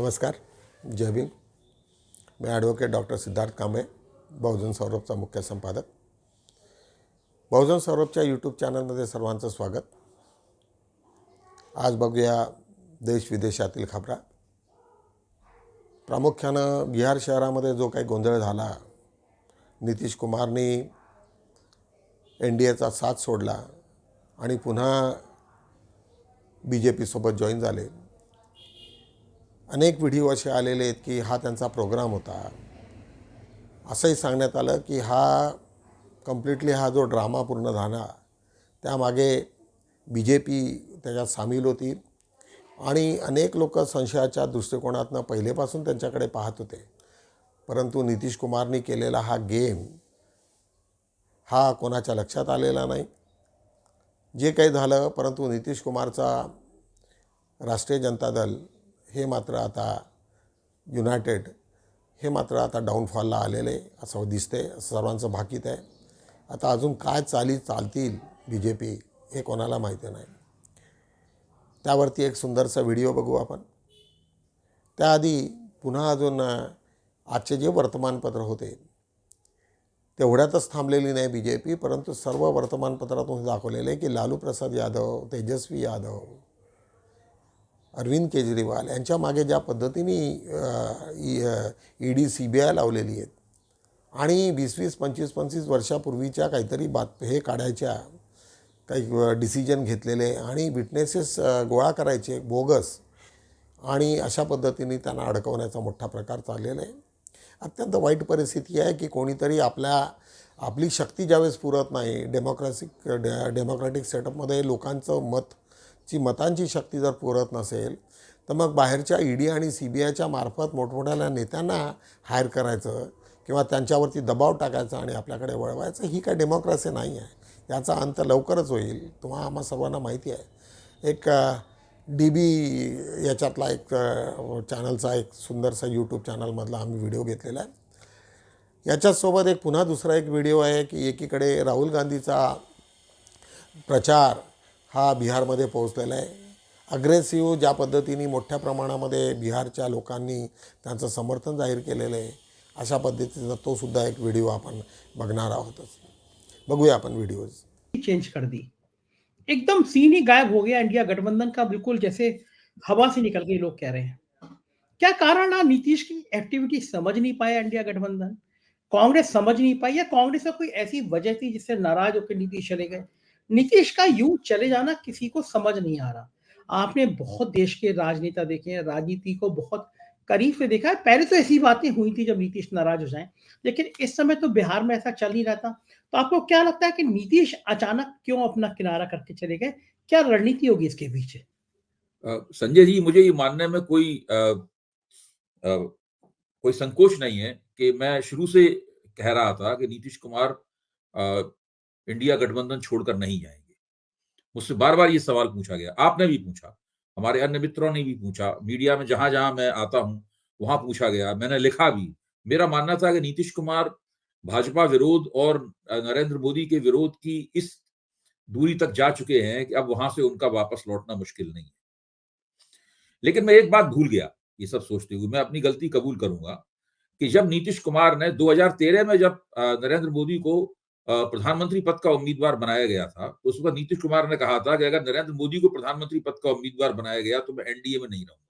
नमस्कार जय भीम. मी ॲडव्होकेट डॉक्टर सिद्धार्थ कांबळे बहुजन सौरभचा मुख्य संपादक. बहुजन सौरभच्या यूट्यूब चॅनलमध्ये सर्वांचं स्वागत. आज बघूया देश विदेशातील खबरा. प्रामुख्यानं बिहार शहरामध्ये जो काही गोंधळ झाला नितीश कुमारनी एन डी एचा साथ सोडला आणि पुन्हा बी जे पीसोबत जॉईन झाले अनेक व्हिडिओ असे आलेले आहेत की हा त्यांचा प्रोग्राम होता. असंही सांगण्यात आलं की हा कम्प्लिटली हा जो ड्रामा पूर्ण झाला त्यामागे बी जे पी त्याच्यात सामील होती आणि अनेक लोक संशयाच्या दृष्टिकोनातनं पहिलेपासून त्यांच्याकडे पाहत होते. परंतु नितीश कुमारनी केलेला हा गेम हा कोणाच्या लक्षात आलेला नाही. जे काही झालं परंतु नितीश कुमारचा राष्ट्रीय जनता दल हे मात्र आता युनायटेड हे मात्र आता डाऊनफॉलला आलेलं आहे असं दिसतंय असं सर्वांचं भाकीत आहे. आता अजून काय चाली चालतील बी जे पी हे कोणाला माहिती नाही. त्यावरती एक सुंदरसा व्हिडिओ बघू आपण. त्याआधी पुन्हा अजून आजचे जे वर्तमानपत्र होते तेवढ्यातच थांबलेली नाही बी जे पी परंतु सर्व वर्तमानपत्रातून दाखवलेले की लालू प्रसाद यादव तेजस्वी यादव अरविंद केजरीवाल यांच्या मागे ज्या पद्धतीने E D C B I लावलेली आहेत आणि वीस वीस पंचवीस पंचवीस वर्षापूर्वीच्या काहीतरी बात हे काढायच्या काही डिसिजन घेतलेले आणि विटनेसेस गोळा करायचे बोगस आणि अशा पद्धतीने त्यांना अडकवण्याचा मोठा प्रकार चाललेला आहे. अत्यंत वाईट परिस्थिती आहे की कोणीतरी आपल्या आपली शक्ती ज्यावेळेस पुरत नाही डेमोक्रॅसिक डे डेमोक्रॅटिक सेटअपमध्ये लोकांचं मत ची मतांची शक्ती जर पुरत नसेल तर मग बाहेरच्या ई डी आणि सी बी आयच्या मार्फत मोठमोठ्या नेत्यांना हायर करायचं किंवा त्यांच्यावरती दबाव टाकायचा आणि आपल्याकडे वळवायचं ही काय डेमोक्रेसी नाही आहे. याचा अंत लवकरच होईल तुम्हा आम्हा सर्वांना माहिती आहे. एक डी बी याच्यातला एक चॅनलचा एक सुंदरसा यूट्यूब चॅनलमधला आम्ही व्हिडिओ घेतलेला आहे. याच्याचसोबत एक पुन्हा दुसरा एक व्हिडिओ आहे की एकीकडे राहुल गांधीचा प्रचार हा बिहारमध्ये पोहोचलेला आहे. अग्रेसिव्ह ज्या पद्धतीने मोठ्या प्रमाणामध्ये बिहारच्या लोकांनी त्यांचं समर्थन जाहीर केलेलं आहे अशा पद्धतीचा तो सुद्धा एक व्हिडिओ आपण बघणार आहोतच. बघूया आपण व्हिडिओज. चेंज कर दी. एकदम सीन ही गायब हो गया इंडिया गठबंधन का बिल्कुल जैसे हवा से निकल गई लोग कह रहे हैं। क्या कारण है? नीतीश की एक्टिविटी समझ नहीं पाया इंडिया गठबंधन। कांग्रेस समझ नहीं पाई या कांग्रेस का कोई ऐसी वजह थी जिससे नाराज होकर नीतीश चले गए? नीतीश का यूँ चले जाना किसी को समझ नहीं आ रहा। आपने बहुत देश के राजनेता देखे हैं राजनीति को बहुत करीब से देखा है। पहले तो ऐसी बातें हुई थी जब नीतीश नाराज़ हो जाए लेकिन इस समय तो बिहार में ऐसा चल नहीं रहा था। तो आपको क्या लगता है कि नीतीश अचानक क्यों अपना किनारा करके चले गए? क्या रणनीति होगी इसके पीछे? संजय जी मुझे ये मानने में कोई आ, आ, कोई संकोच नहीं है कि मैं शुरू से कह रहा था कि नीतीश कुमार इंडिया गठबंधन छोड़कर नहीं जाएँगे। मुझसे बार बार ये सवाल पूछा गया। आपने भी पूछा, हमारे अन्य मित्रों ने भी पूछा, मीडिया में जहाँ जहाँ मैं आता हूँ, वहाँ पूछा गया, मैंने लिखा भी। मेरा मानना था कि नीतीश कुमार भाजपा विरोध और नरेंद्र मोदी के विरोध की इस दूरी तक जा चुके हैं कि अब वहाँ से उनका वापस लौटना मुश्किल नहीं है। लेकिन मैं एक बात भूल गया, ये सब सोचते हुए, मैं अपनी गलती कबूल करूँगा कि जब नीतीश कुमार ने 2013 में जब नरेंद्र मोदी को प्रधानमंत्री पद का उम्मीदवार बनाया गया था। उस वक्त नीतीश कुमार ने कहा था कि अगर नरेंद्र मोदी को प्रधानमंत्री पद का उम्मीदवार बनाया गया तो मैं एनडीए में नहीं रहूँगा।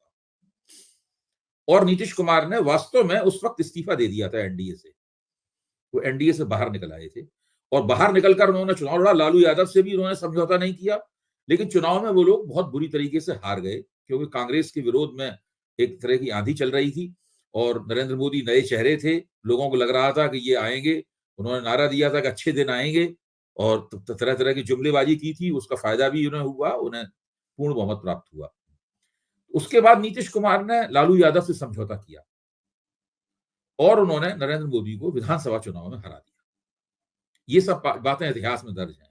और नीतीश कुमार ने वास्तव में उस वक्त इस्तीफा दे दिया था एनडीए से। वो एनडीए से बाहर निकल आए थे। और बाहर निकलकर उन्होंने चुनाव लड़ा। लालू यादव से भी उन्होंने समझौता नहीं किया। लेकिन चुनाव में वो लोग बहुत बुरी तरीके से हार गए, क्योंकि कांग्रेस के विरोध में एक तरह की आंधी चल रही थी और नरेंद्र मोदी नए चेहरे थे। लोगों को लग रहा था कि ये आएँगे। उन्होंने नारा दिया था कि अच्छे दिन आएँगे और तरह तरह की जुमलेबाजी की थी, उसका फ़ायदा भी उन्हें हुआ, उन्हें पूर्ण बहुमत प्राप्त हुआ। उसके बाद नीतीश कुमार ने लालू यादव से समझौता किया। और उन्होंने नरेंद्र मोदी को विधानसभा चुनाव में हरा दिया। ये सब बातें इतिहास में दर्ज हैं।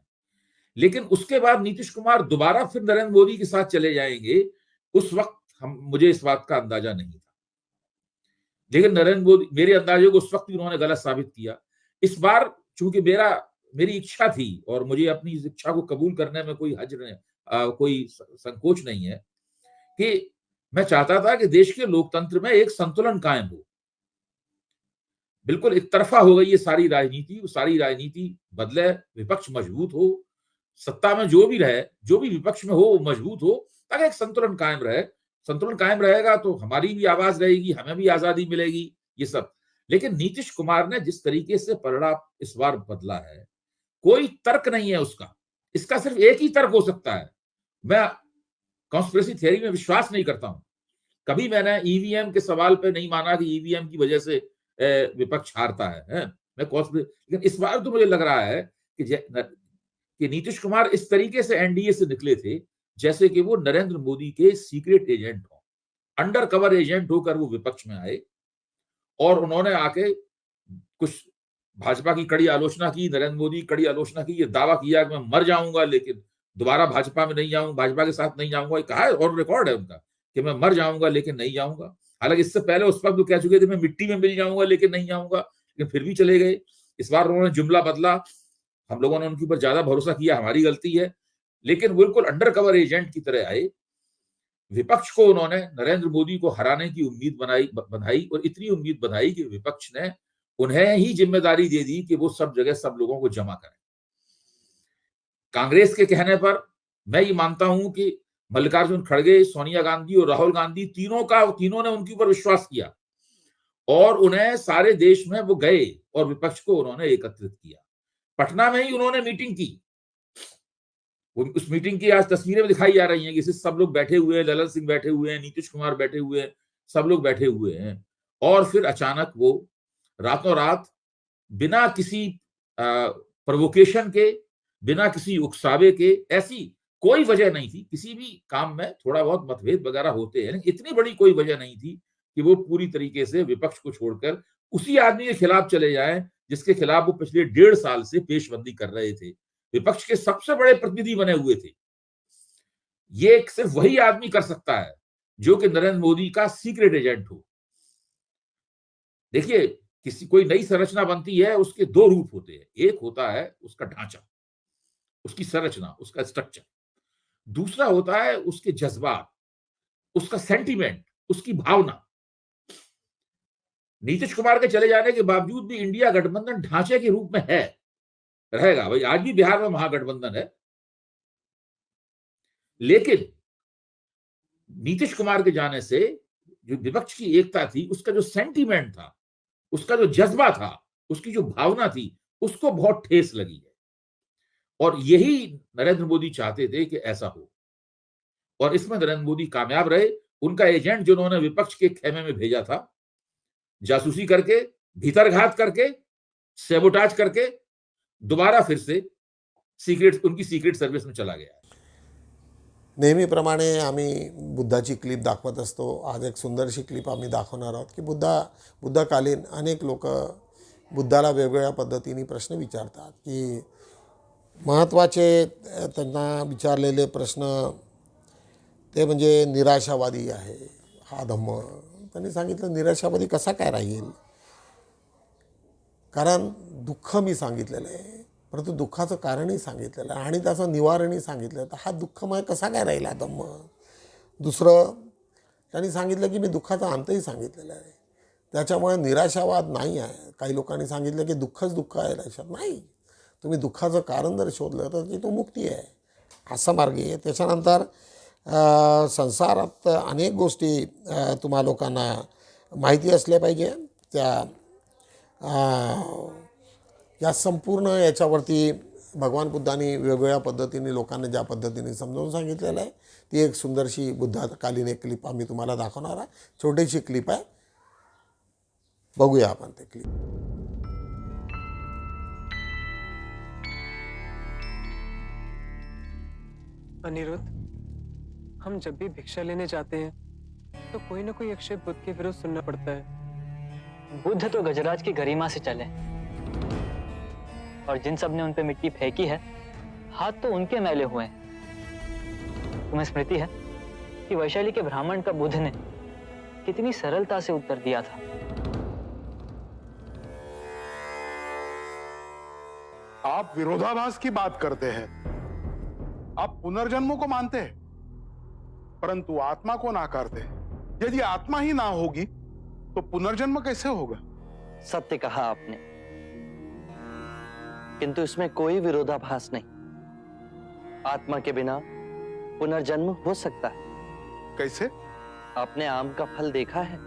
लेकिन उसके बाद नीतीश कुमार दोबारा फिर नरेंद्र मोदी के साथ चले जाएँगे, उस वक्त हम, मुझे इस बात का अंदाज़ा नहीं था। लेकिन नरेंद्र मोदी, मेरे अंदाजे को उस वक्त भी उन्होंने गलत साबित किया। इस बार चूँकि मेरा, मेरी इच्छा थी और मुझे अपनी इस इच्छा को कबूल करने में कोई हज नहीं कोई संकोच नहीं है कि मैं चाहता था कि देश के लोकतंत्र में एक संतुलन कायम हो। बिल्कुल एक तरफा हो गई ये सारी राजनीति सारी राजनीति बदले, विपक्ष मज़बूत हो, सत्ता में जो भी रहे, जो भी विपक्ष में हो, वो मज़बूत हो, ताकि एक संतुलन कायम रहे। संतुलन कायम रहेगा तो हमारी भी आवाज़ रहेगी, हमें भी आज़ादी मिलेगी, ये सब। लेकिन नीतीश कुमार ने जिस तरीके से परिणाम इस बार बदला है कोई तर्क नहीं है उसका। इसका सिर्फ़ एक ही तर्क हो सकता है। मैं कॉन्स्पिरेसी थियरी में विश्वास नहीं करता हूँ। कभी मैंने ईवीएम के सवाल पे नहीं माना कि ईवीएम की वजह से विपक्ष हारता है, है? मैं लेकिन इस बार तो मुझे लग रहा है कि कि नीतीश कुमार इस तरीके से एनडीए से निकले थे जैसे कि वो नरेंद्र मोदी के सीक्रेट एजेंट हो। अंडर कवर एजेंट होकर वो विपक्ष में आए और उन्होंने आके कुछ भाजपा की कड़ी आलोचना की, नरेंद्र मोदी कड़ी आलोचना की, ये दावा किया कि मैं मर जाऊँगा, लेकिन दोबारा भाजपा में नहीं जाऊँगा भाजपा के साथ नहीं जाऊँगा कहा है और रिकॉर्ड है उनका कि मैं मर जाऊँगा, लेकिन नहीं जाऊँगा हालाँकि इससे पहले उस वक्त कह चुके थे, मैं मिट्टी में मिल जाऊँगा, लेकिन नहीं जाऊँगा लेकिन फिर भी चले गए। इस बार उन्होंने जुमला बदला। हम लोगों ने उनके ऊपर ज़्यादा भरोसा किया, हमारी गलती है। लेकिन बिल्कुल अंडर कवर एजेंट की तरह आए। विपक्ष को उन्होंने नरेंद्र मोदी को हराने की उम्मीद बनाई बधाई और इतनी उम्मीद बधाई कि विपक्ष ने उन्हें ही ज़िम्मेदारी दे दी कि वो सब जगह सब लोगों को जमा करें। कांग्रेस के कहने पर मैं ये मानता हूँ कि मल्लिकार्जुन खड़गे, सोनिया गांधी और राहुल गांधी तीनों का, तीनों ने उनके ऊपर विश्वास किया और उन्हें सारे देश में वो गए और विपक्ष को उन्होंने एकत्रित किया। पटना में ही उन्होंने मीटिंग की। वो- उस मीटिंग की आज तस्वीरें भी दिखाई जा रही हैं कि सब लोग बैठे हुए हैं, ललन सिंह बैठे हुए हैं, नीतीश कुमार बैठे हुए हैं, सब लोग बैठे हुए हैं। और फिर अचानक वो रातों रात बिना किसी प्रोवोकेशन के, बिना किसी उकसावे के, ऐसी कोई वजह नहीं थी। किसी भी काम में थोड़ा बहुत मतभेद वगैरह होते हैं इतनी बड़ी कोई वजह नहीं थी कि वो पूरी तरीके से विपक्ष को छोड़कर उसी आदमी के खिलाफ चले जाए, जिसके खिलाफ वो पिछले डेढ़ साल से पेशबंदी कर रहे थे। विपक्ष के सबसे बड़े प्रतिनिधि बने हुए थे। ये सिर्फ़ वही आदमी कर सकता है, जो कि नरेंद्र मोदी का सीक्रेट एजेंट हो। देखिए, किसी, कोई नई संरचना बनती है, उसके दो रूप होते हैं। एक होता है उसका ढांचा, उसकी संरचना, उसका स्ट्रक्चर दूसरा होता है उसके जज्बात, उसका सेंटिमेंट उसकी भावना। नीतीश कुमार के चले जाने के बावजूद भी इंडिया गठबंधन ढांचे के रूप में है। रहेगा। भाई, आज भी बिहार में महागठबंधन है। लेकिन नीतीश कुमार के जाने से जो विपक्ष की एकता थी, उसका जो सेंटीमेंट था, उसका जो जज्बा था, उसकी जो भावना थी, उसको बहुत ठेस लगी है। और यही नरेंद्र मोदी चाहते थे कि ऐसा हो। और इसमें नरेंद्र मोदी कामयाब रहे। उनका एजेंट जो उन्होंने विपक्ष के खेमे में भेजा था, जासूसी करके, भीतरघात करके सेबोटाज करके दोबारा फिर से सीक्रेट उनकी सीक्रेट सर्विस में चला गया। नेहमीप्रमाणे आम्ही बुद्धाची क्लिप दाखवत असतो. आज एक सुंदरशी क्लिप आम्ही दाखवणार आहोत की बुद्धा बुद्धकालीन अनेक लोक बुद्धाला वेगवेगळ्या पद्धतीने प्रश्न विचारतात की महत्त्वाचे त्यांना विचारलेले प्रश्न ते म्हणजे निराशावादी आहे हा धम्म. त्यांनी सांगितलं निराशावादी कसा काय राहील? कारण दुःख मी सांगितलेलं आहे. परंतु दुःखाचं कारणही सांगितलेलं आहे. आणि त्याचं निवारणही सांगितलं तर हा दुःखमय कसा काय राहिला आता मग? दुसरं त्यांनी सांगितलं की मी दुःखाचा अंतही सांगितलेला आहे. त्याच्यामुळे निराशावाद नाही आहे. काही लोकांनी सांगितलं की दुःखच दुःख आहे लक्षात नाही. तुम्ही दुःखाचं कारण जर शोधलं तर ती तो मुक्ती आहे. असा मार्ग आहे. त्याच्यानंतर संसारात अनेक गोष्टी तुम्हा लोकांना माहिती असल्या पाहिजे. त्या या संपूर्ण याच्यावरती भगवान बुद्धांनी वेगवेगळ्या पद्धतीने लोकांना ज्या पद्धतीने समजावून सांगितलेलं आहे ती एक सुंदरशी बुद्धाकालीन एक क्लिप आम्ही तुम्हाला दाखवणार आहे. छोटीशी क्लिप आहे. बघूया आपण ते क्लिप अनिरुद्ध हम जब भी भिक्षा लेने जाते हैं तो कोई ना कोई अक्षय बुद्ध के विरुद्ध सुनना पड़ता है। बुद्ध तो गजराज की गरिमा से चले। और जिन सबने उन पे मिट्टी फेंकी है, हाथ तो उनके मैले हुए हैं। तुम्हें स्मृति है कि वैशाली के ब्राह्मण का बुद्ध ने कितनी सरलता से उत्तर दिया था। आप विरोधाभास की बात करते हैं। आप पुनर्जन्मों को मानते हैं, परंतु आत्मा को नाकारते हैं। यदि आत्मा ही ना होगी तो पुनर्जन्म कैसे होगा? सत्य कहा आपने। किंतु इसमें कोई विरोधाभास नहीं। आत्मा के बिना पुनर्जन्म हो सकता है। कैसे? आपने आम का फल देखा है।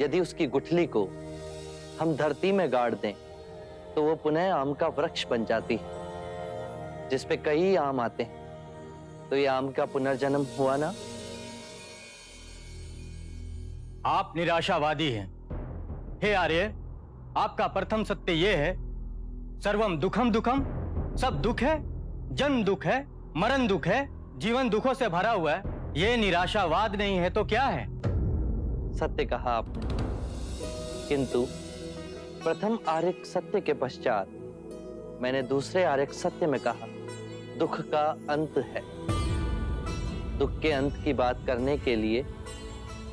यदि उसकी गुठली को हम धरती में गाड़ दें तो वो पुनः आम का वृक्ष बन जाती है जिसपे कई आम आते हैं। तो ये आम का पुनर्जन्म हुआ ना? आप निराशावादी हैं। हे आर्य, आपका प्रथम सत्य यह है, सर्वम दुखम दुखम, सब दुख है जन्म दुख है, मरण दुख है, जीवन दुखों से भरा हुआ है, ये निराशावाद नहीं है तो क्या है? सत्य कहा आपने। किंतु प्रथम आर्यक सत्य के पश्चात मैंने दूसरे आर्यक सत्य में कहा, दुख का अंत है। दुख के अंत की बात करने के लिए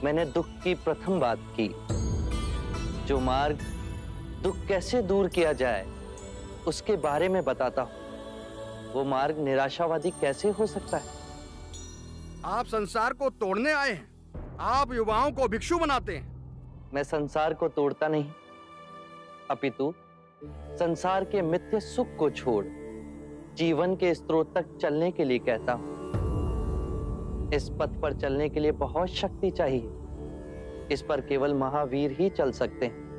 मैंने दुख की प्रथम बात की। जो मार्ग दुख कैसे दूर किया जाए उसके बारे में बताता हूँ। वो मार्ग निराशावादी कैसे हो सकता है? आप संसार को तोड़ने आए हैं। आप युवाओं को भिक्षु बनाते हैं। मैं संसार को तोड़ता नहीं। अपितु संसार के मिथ्य सुख को छोड़ जीवन के स्त्रोत तक चलने के लिए कहता हूँ। इस पथ पर चलने के लिए बहुत शक्ति चाहिए। इस पर केवल महावीर ही चल सकते हैं।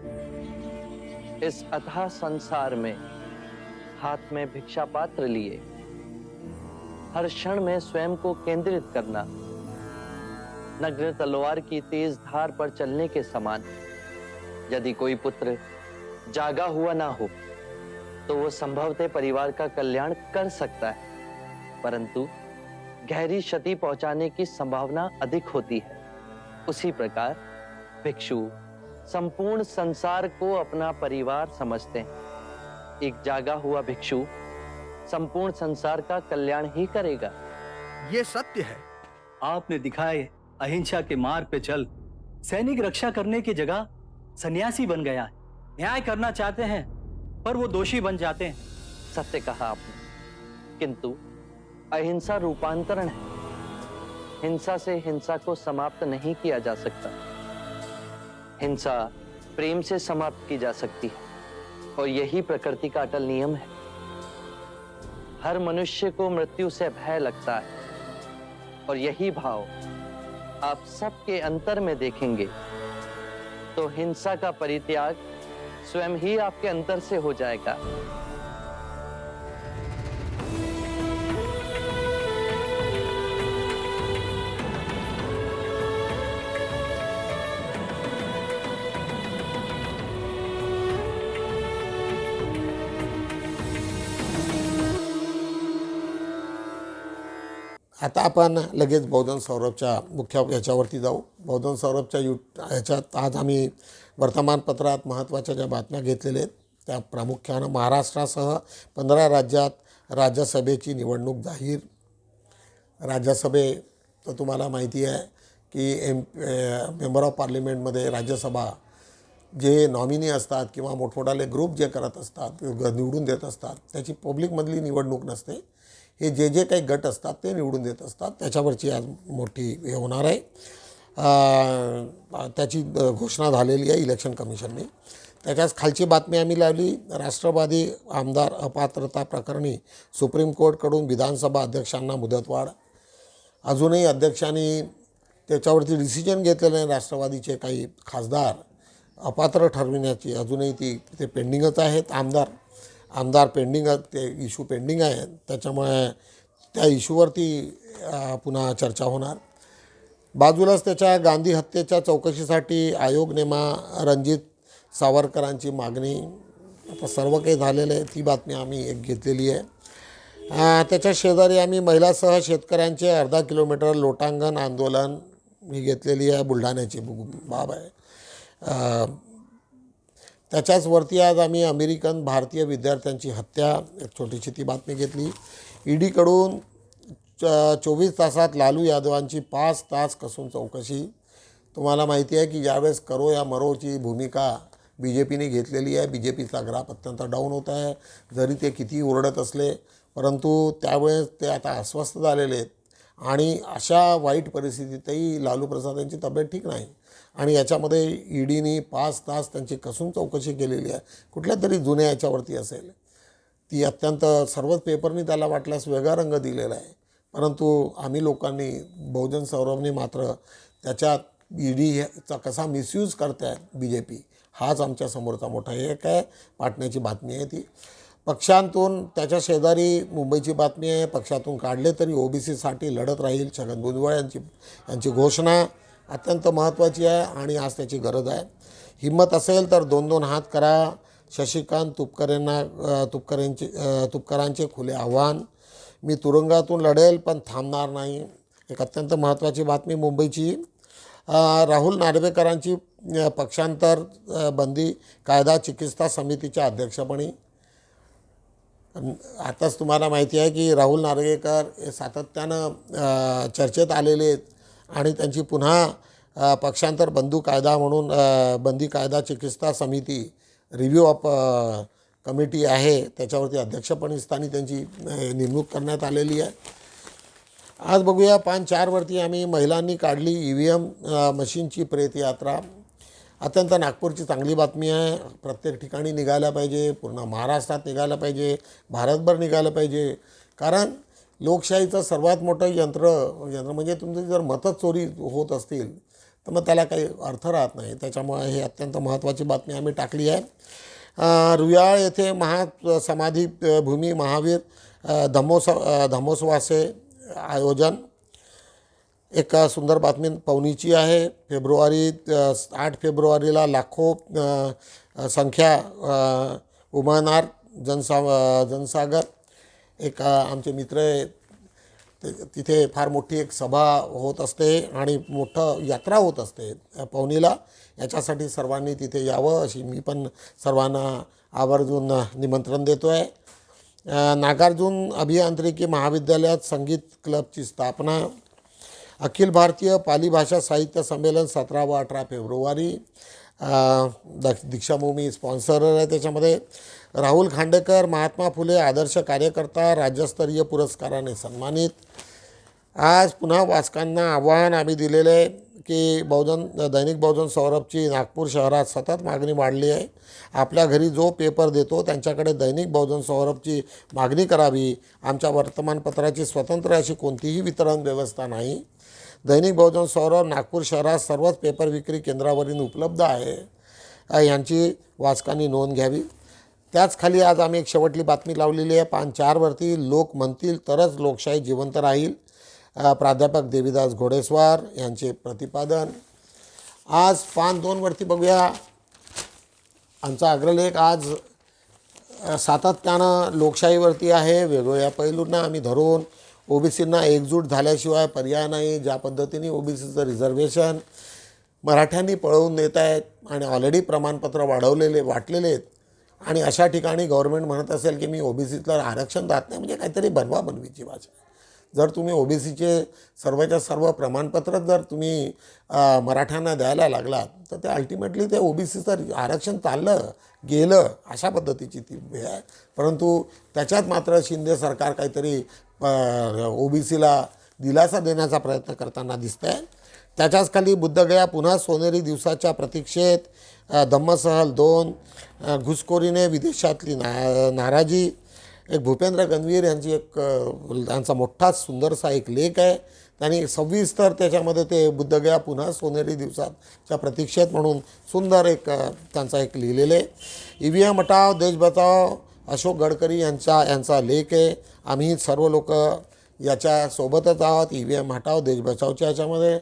इस अथाह संसार में हाथ में भिक्षा पात्र लिए। हर क्षण में स्वयं को केंद्रित करना। नग्न तलवार की तेज धार पर चलने के समान। यदि कोई पुत्र जागा हुआ ना हो तो वो संभवतः परिवार का कल्याण कर सकता है। परंतु गहरी क्षति पहुँचाने की संभावना अधिक होती है। उसी प्रकार भिक्षु संपूर्ण संसार को अपना परिवार समझते हैं। एक जागा हुआ भिक्षु संपूर्ण संसार का कल्याण ही करेगा। ये सत्य है। आपने दिखाए अहिंसा के मार्ग पे चल। सैनिक रक्षा करने की जगह सन्यासी बन गया है। न्याय करना चाहते हैं पर वो दोषी बन जाते हैं। सत्य कहा आपने। किंतु अहिंसा रूपांतरण है। हिंसा से हिंसा को समाप्त नहीं किया जा सकता। हिंसा प्रेम से समाप्त की जा सकती है, और यही प्रकृति का अटल नियम है। हर मनुष्य को मृत्यु से भय लगता है, और यही भाव आप सबके अंतर में देखेंगे। तो हिंसा का परित्याग स्वयं ही आपके अंतर से हो जाएगा। आता आपण लगेच बहुजन सौरभच्या मुख्य याच्यावरती जाऊ. बहुजन सौरभच्या यू ह्याच्यात आज आम्ही वर्तमानपत्रात महत्त्वाच्या ज्या बातम्या घेतलेल्या आहेत त्या प्रामुख्यानं महाराष्ट्रासह पंधरा राज्यात राज्यसभेची निवडणूक जाहीर. राज्यसभे तर तुम्हाला माहिती आहे की एम मेंबर ऑफ पार्लिमेंटमध्ये राज्यसभा जे नॉमिनी असतात किंवा मोठमोठाले ग्रुप जे करत असतात निवडून देत असतात त्याची पब्लिकमधली निवडणूक नसते. हे जे जे काही गट असतात ते निवडून देत असतात. त्याच्यावरची आज मोठी हे होणार आहे. त्याची घोषणा झालेली आहे इलेक्शन कमिशनने. त्याच्याच खालची बातमी आम्ही लावली. राष्ट्रवादी आमदार अपात्रता प्रकरणी सुप्रीम कोर्टकडून विधानसभा अध्यक्षांना मुदतवाढ. अजूनही अध्यक्षांनी त्याच्यावरती डिसिजन घेतलेलं नाही राष्ट्रवादीचे काही खासदार अपात्र ठरविण्याची अजूनही ती ते पेंडिंगच आहेत. आमदार आमदार पेंडिंग ते इशू पेंडिंग आहे. त्याच्यामुळे त्या इशूवरती पुन्हा चर्चा होणार. बाजूलाच त्याच्या गांधी हत्येच्या चौकशीसाठी आयोग नेमा रणजित सावरकरांची मागणी. आता सर्व काही झालेलं आहे ती बातमी आम्ही एक घेतलेली आहे. त्याच्या शेजारी आम्ही महिलासह शेतकऱ्यांचे अर्धा किलोमीटर लोटांगण आंदोलन ही घेतलेली आहे बुलढाण्याची बाब आहे. त्याच्याचवरती त्याच्याच वरती आज आम्ही अमेरिकन भारतीय विद्यार्थ्यांची हत्या एक छोटीशी ती बातमी घेतली. ईडीकडून च चोवीस तासात लालू यादवांची पाच तास कसून चौकशी. तुम्हाला माहिती आहे की ज्यावेळेस करो या मरोची भूमिका बी जे पीने घेतलेली आहे बी जे पीचा ग्राफ अत्यंत डाऊन होत आहे. जरी ते किती ओरडत असले परंतु त्यावेळेस ते आता अस्वस्थ झालेले आहेत. आणि अशा वाईट परिस्थितीतही लालू प्रसाद यांची तब्येत ठीक नाही. आणि याच्यामध्ये ईडीनी पाच तास त्यांची कसून चौकशी केलेली आहे. कुठल्या तरी जुन्या याच्यावरती असेल. ती अत्यंत सर्वच पेपरनी त्याला वाटल्यास वेगळा रंग दिलेला आहे. परंतु आम्ही लोकांनी बहुजन सौरभने मात्र त्याच्यात ईडीचा कसा मिसयूज करत आहे बी जे पी हाच आमच्या समोरचा मोठा एक आहे पाटण्याची बातमी आहे ती. पक्षांतून त्याच्या शेजारी मुंबईची बातमी आहे पक्षातून काढले तरी ओबीसीसाठी लढत राहील छगन भुजबळ यांची यांची घोषणा. अत्यंत महत्त्वाची आहे आणि आज त्याची गरज आहे. हिंमत असेल तर दोन दोन हात करा. शशिकांत तुपकरेंना तुपकरेंचे तुपकरांचे खुले आव्हान. मी तुरुंगातून लढेल पण थांबणार नाही. एक अत्यंत महत्त्वाची बातमी मुंबईची. राहुल नार्वेकरांची पक्षांतर बंदी कायदा चिकित्सा समितीच्या अध्यक्षपणी. आताच तुम्हाला माहिती आहे की राहुल नार्वेकर हे सातत्यानं चर्चेत आलेले आहेत. आणि त्यांची पुन्हा पक्षांतर बंधू कायदा म्हणून बंदी कायदा चिकित्सा समिती रिव्ह्यू ऑफ कमिटी आहे. त्याच्यावरती अध्यक्षपणी स्थानी त्यांची नेमणूक करण्यात आलेली आहे. आज बघूया पाच चारवरती आम्ही महिलांनी काढली ई व्ही एम मशीनची प्रेतयात्रा अत्यंत नागपूरची चांगली बातमी आहे. प्रत्येक ठिकाणी निघायला पाहिजे. पूर्ण महाराष्ट्रात निघायला पाहिजे. भारतभर निघायला पाहिजे. कारण लोकशाहीचं सर्वात मोठं यंत्र यंत्र म्हणजे तुमची जर मतं चोरी होत असतील तर मग त्याला काही अर्थ राहत नाही. त्याच्यामुळे हे अत्यंत महत्त्वाची बातमी आम्ही टाकली आहे. रुयाळ येथे महा समाधी भूमी महावीर धमोस धमोसवासे आयोजन. एक सुंदर बातमी पवनीची आहे. फेब्रुवारी आठ फेब्रुवारीला लाखो संख्या अ, उमळणार जनसा जनसागर. एका आमचे मित्र आहे ते तिथे फार मोठी एक सभा होत असते आणि मोठं यात्रा होत असते पवनीला. याच्यासाठी सर्वांनी तिथे यावं अशी मी पण सर्वांना आवर्जून निमंत्रण देतो आहे नागार्जुन अभियांत्रिकी महाविद्यालयात संगीत क्लबची स्थापना. अखिल भारतीय पाली भाषा साहित्य संमेलन सतरा व अठरा फेब्रुवारी. दक्ष दीक्षाभूमी स्पॉन्सर आहे त्याच्यामध्ये. राहुल खांडेकर महात्मा फुले आदर्श कार्यकर्ता राज्यस्तरीय पुरस्काराने सन्मानित. आज पुन्हा वाचकांना आव्हान आम्ही दिलेलं आहे की बहुजन दैनिक बहुजन सौरभची नागपूर शहरात सतत मागणी वाढली आहे. आपल्या घरी जो पेपर देतो त्यांच्याकडे दैनिक बहुजन सौरभची मागणी करावी. आमच्या वर्तमानपत्राची स्वतंत्र अशी कोणतीही वितरण व्यवस्था नाही. दैनिक बहुजन सौर नागपूर शहरात सर्वच पेपर विक्री केंद्रावरील उपलब्ध आहे. यांची वाचकांनी नोंद घ्यावी. त्याच खाली आज आम्ही एक शेवटली बातमी लावलेली आहे. पान चारवरती लोक म्हणतील तरच लोकशाही जिवंत राहील. प्राध्यापक देवीदास घोडेस्वार यांचे प्रतिपादन. आज पान दोनवरती बघूया. आमचा अग्रलेख आज सातत्यानं लोकशाहीवरती आहे. वेगवेगळ्या पैलूंना आम्ही धरून ओबीसींना एकजूट झाल्याशिवाय पर्याय नाही ज्या पद्धतीने ओबीसीचं रिझर्वेशन मराठ्यांनी पळवून देत आहेत आणि ऑलरेडी प्रमाणपत्र वाढवलेले वाटलेले आहेत. आणि अशा ठिकाणी गव्हर्नमेंट म्हणत असेल की मी ओबीसीतलं आरक्षण दात नाही म्हणजे काहीतरी बनवा बनवीची भाषा जर तुम्ही ओबीसीचे सर्वच्या सर्व प्रमाणपत्र जर तुम्ही मराठ्यांना द्यायला लागलात तर ते अल्टिमेटली ते ओबीसीचं आरक्षण चाललं गेलं अशा पद्धतीची ती वेळ आहे. परंतु त्याच्यात मात्र शिंदे सरकार काहीतरी ओबीसीला दिलासा देण्याचा प्रयत्न करताना दिसत आहे त्याच्याच खाली बुद्धगया पुन्हा सोनेरी दिवसाच्या प्रतीक्षेत धम्मसहल दोन घुसखोरीने विदेशातली ना नाराजी. एक भूपेंद्र गणवीर यांची एक त्यांचा मोठा सुंदरसा एक लेख आहे. त्यांनी सविस्तर त्याच्यामध्ये ते बुद्धगया पुन्हा सोनेरी दिवसाच्या प्रतीक्षेत म्हणून सुंदर एक त्यांचा एक लिहिलेले. ई व्ही एम हटाव देश बचाव अशोक गडकरी यांचा यांचा लेख आहे. आम्ही सर्व लोक याच्यासोबतच आहोत. ई व्ही एम हटाव देश बचावच्या याच्यामध्ये.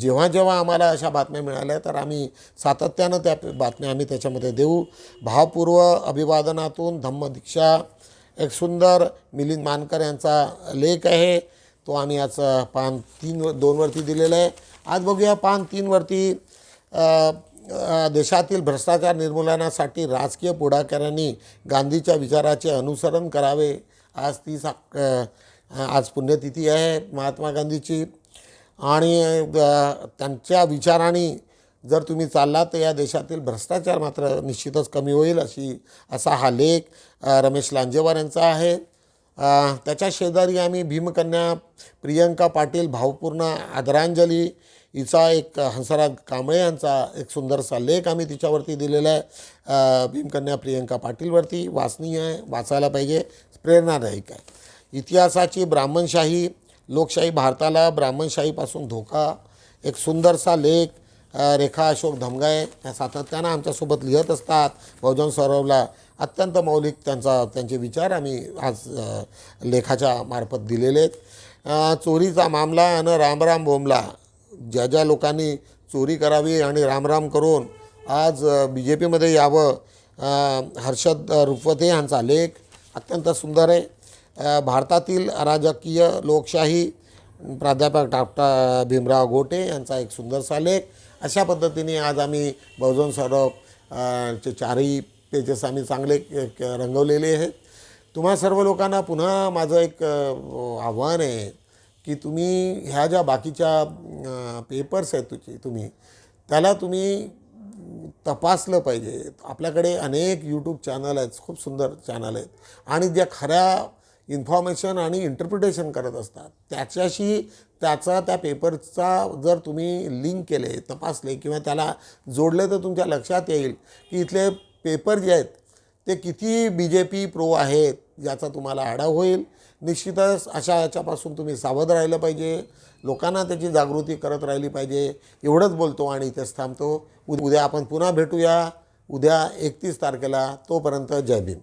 जेव्हा जेव्हा आम्हाला अशा बातम्या मिळाल्या तर आम्ही सातत्यानं त्या बातम्या आम्ही त्याच्यामध्ये देऊ. भावपूर्व अभिवादनातून धम्मदीक्षा एक सुंदर मिलिंद मानकर यांचा लेख आहे. तो आम्ही आज पान तीन दोनवरती दिलेला आहे. आज बघूया पान तीनवरती देशातील भ्रष्टाचार निर्मूलनासाठी राजकीय पुढाकारांनी गांधीच्या विचाराचे अनुसरण करावे. आज ती सा आज पुण्यतिथी आहे महात्मा गांधीची. आणि त्यांच्या विचाराने जर तुम्ही चाललात तर या देशातील भ्रष्टाचार मात्र निश्चितच कमी होईल अशी असा हा लेख रमेश लांजेवार यांचा आहे. त्याच्या शेजारी आम्ही भीमकन्या प्रियंका पाटील भावपूर्ण आदरांजली हिचा एक हंसराज कांबळे यांचा एक सुंदरसा लेख आम्ही तिच्यावरती दिलेला आहे. भीमकन्या प्रियंका पाटीलवरती. वाचनीय आहे वाचायला पाहिजे प्रेरणादायक आहे. इतिहासाची ब्राह्मणशाही लोकशाही भारताला ब्राह्मणशाहीपासून धोका एक सुंदरसा लेख रेखा अशोक धमगाय या सातत्यानं आमच्यासोबत लिहत असतात. बहुजन सौरवला अत्यंत मौलिक त्यांचा त्यांचे विचार आम्ही आज लेखाच्या मार्फत दिलेले आहेत. चोरीचा मामला आणि रामराम बोंबला ज्या ज्या लोकांनी चोरी करावी आणि रामराम करून आज बी जे पीमध्ये यावं हर्षद रुपवते यांचा लेख अत्यंत सुंदर आहे. भारतातील अराजकीय लोकशाही प्राध्यापक डॉक्टर भीमराव गोटे यांचा एक सुंदरसा लेख. अशा पद्धतीने आज आम्ही बहुजन सौरभ चे चारही पेजेस आम्ही चांगले रंगवलेले आहेत. तुम्हा सर्व लोकांना पुन्हा माझं एक आव्हान आहे. की तुम्ही ह्या ज्या बाकीच्या पेपर्स आहेत तुझी तुम्ही त्याला तुम्ही तपासलं पाहिजे. आपल्याकडे अनेक यूट्यूब चॅनल आहेत खूप सुंदर चॅनल आहेत. आणि ज्या खऱ्या इन्फॉर्मेशन आणि इंटरप्रिटेशन करत असतात त्याच्याशी त्याचा त्या पेपरचा जर तुम्ही लिंक केले तपासले किंवा त्याला जोडले तर तुमच्या लक्षात येईल की इथले पेपर जे आहेत ते किती बी जे पी प्रो आहेत याचा तुम्हाला आढाव होईल. निश्चितच अशा याच्यापासून तुम्ही सावध राहिलं पाहिजे. लोकांना त्याची जागृती करत राहिली पाहिजे. एवढंच बोलतो आणि इथेच थांबतो. उद्या आपण पुन्हा भेटूया. उद्या एकतीस तारखेला. तोपर्यंत जय भीम.